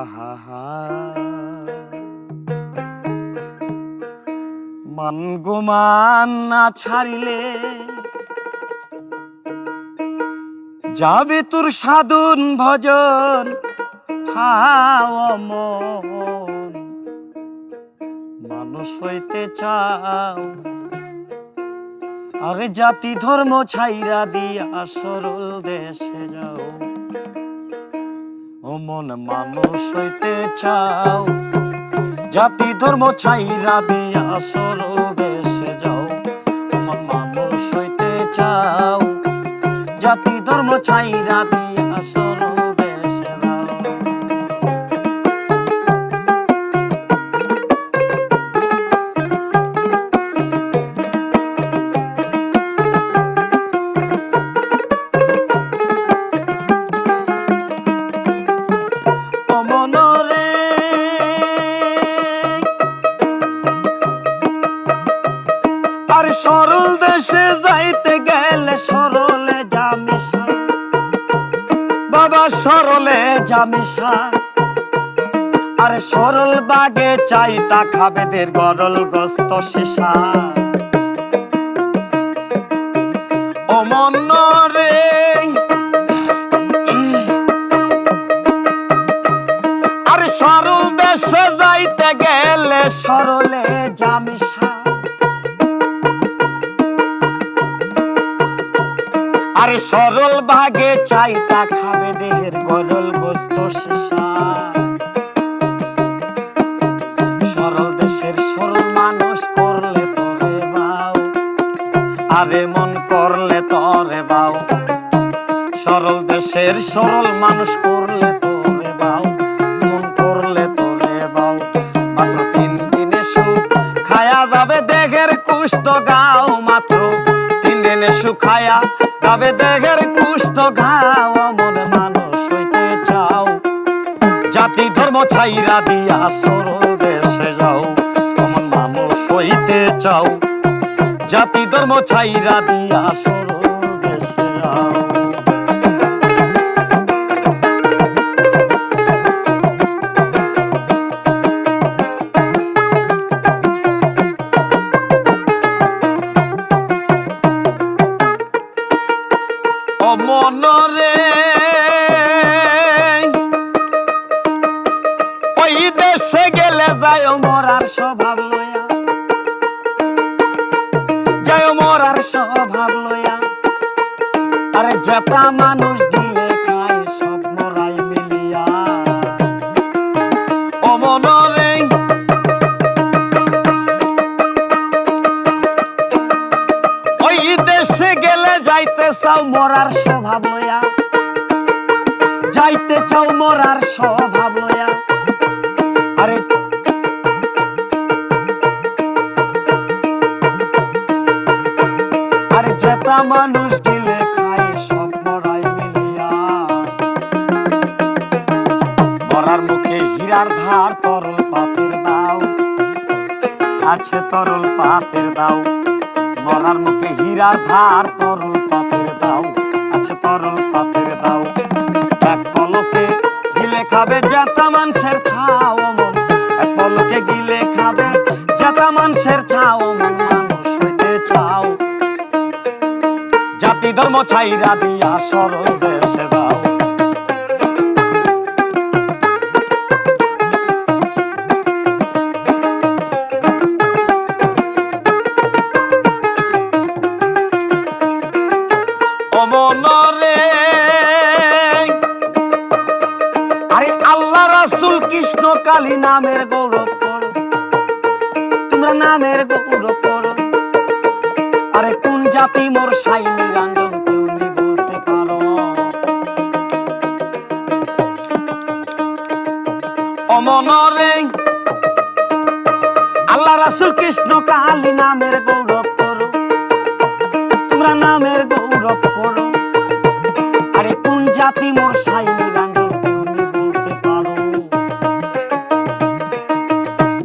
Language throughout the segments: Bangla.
আহা মান গুমান না ছাড়িলে যাবে তোর সাধন ভজন। মন মানুষ হইতে চাও। আরে জাতি ধর্ম ছাইরা দিয়া সরল দেশে যাও। মন মানুষ হইতে চাও। জাতি ধর্ম ছাইরা দিয়া সরল দেশে যাও। মন মানুষ হইতে চাও। জাতি ধর্ম ছাইরা দিয়া সরল দেশে যাইতে গেলে সরলে জামিসা। বাবা, সরলে জামিসা। আরে সরল বাগে চাইটা খাবে দের গরল গস্ত মনরে আরে সরল দেশে যাইতে গেলে সরলে আরে সরল ভাগে চাইটা খাবে দেহের গরল গোস্ত শিশা সরল দেশের সরল মানুষ করলে তরে বাও। আরে মন করলে তরে বাও। সরল দেশের সরল মানুষ করলে তোরে বাও। মন করলে তোরে বাও। মাত্র তিন দিনে সুখ খায়া যাবে দেহের কুষ্ঠ গাও মাত্র। তিন দিনে সুখ খায়া যাবে দেহের কুষ্ঠ গাও মন মানুষ হইতে চাও। জাতি ধর্ম ছাইরা দিয়া সরল দেশে যাও, অমন মানুষ হইতে চাও। জাতি ধর্ম ছাইরা দিয়া সরল মরার স্বভাব লয়া। যায় মরার স্বভাব লয়া। আরে যেটা মানুষ দিলে খায়, সব মরাই মিলিয়া। ও মনরে ওই দেশে গেলে যাইতে চাও মরার স্বভাব লয়া। যাইতে চাও মরার স্বভাব লয়া। যেটা মানুষ গিলে খায় সব মরাই মিলিয়া। মরার মুখে হীরার ধার, তরল পাতের দাও। আছে তরল পাতের দাও। মরার মুখে হীরার ধার, তরল পাতের দাও। আছে তরল পাতের দাও। এক পলকে গিলে খাবে জাতা মানুষের খাও মন এক পলকে গিলে খাবে জাতা মানুষের খাও ছাইরা দিয়া সরল দেশে দাও কৃষ্ণ কালী নামের গৌরব করো। তোমরা নামের গৌরব করো। আরে কোন জাতি মোর সাই নিরঞ্জন অমনরে আল্লাহ রাসুল কৃষ্ণ নামের গৌরব করো। তোমরা নামের গৌরব করো। আরে কোন জাতি মোর সাই নিরঞ্জন কেউ নি বলতে পারো?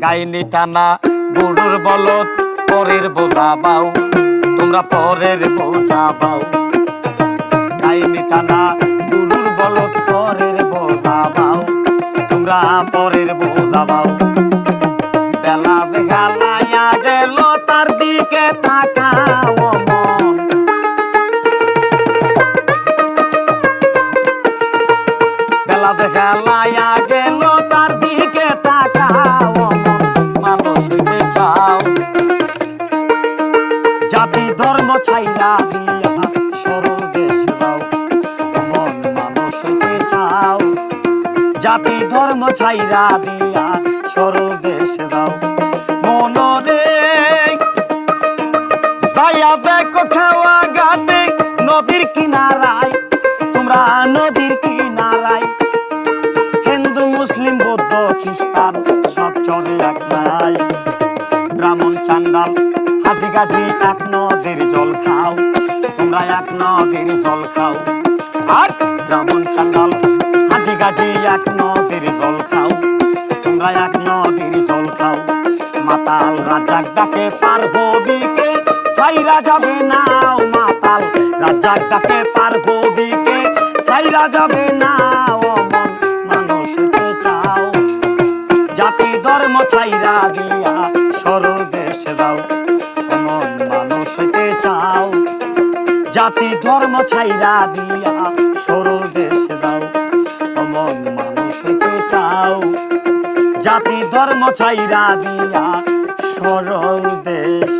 গাইনি টানা গরুর বলত পরের বোঝা বাও তোমরা পরের বোঝা বাও গাইনি টানা গরুর বলত তোমরা পরের বোঝা বাও বেলা বেগালাইয়া গেল তার দিকে তাকাও বেলা বেগালাইয়া জাতি ধর্ম ছাইরা দিয়া সরল দেশ দাও মনরে যাইয়া দেখো খাওয়া গানে নদীর কিনারায়, তোমরা নদীর কিনারায়। হিন্দু, মুসলিম, বৌদ্ধ, খ্রিস্টান, সব চলে এক ব্রাহ্মণ, চান্ডাল, হাজি, গাজি, এক নদীর জল খাও। তোমরা এক নদীর জল খাও। আর ব্রাহ্মণ, চান্ডাল গাজি এক নদীর জল খাও, তোমরা এক নদীর জল খাও। মাতাল রাজাক ডাকে পার্বতীকে সাইরা যাবে নাও মাতাল। রাজাক ডাকে পার্বতীকে সাইরা যাবে নাও মন চাও। জাতি ধর্ম ছাইরা দিয়া সরল দাও মন মানুষ চাও। জাতি ধর্ম ছাইরা দিয়া জাতি ধর্ম ছাইরা দিয়া সরল দেশ।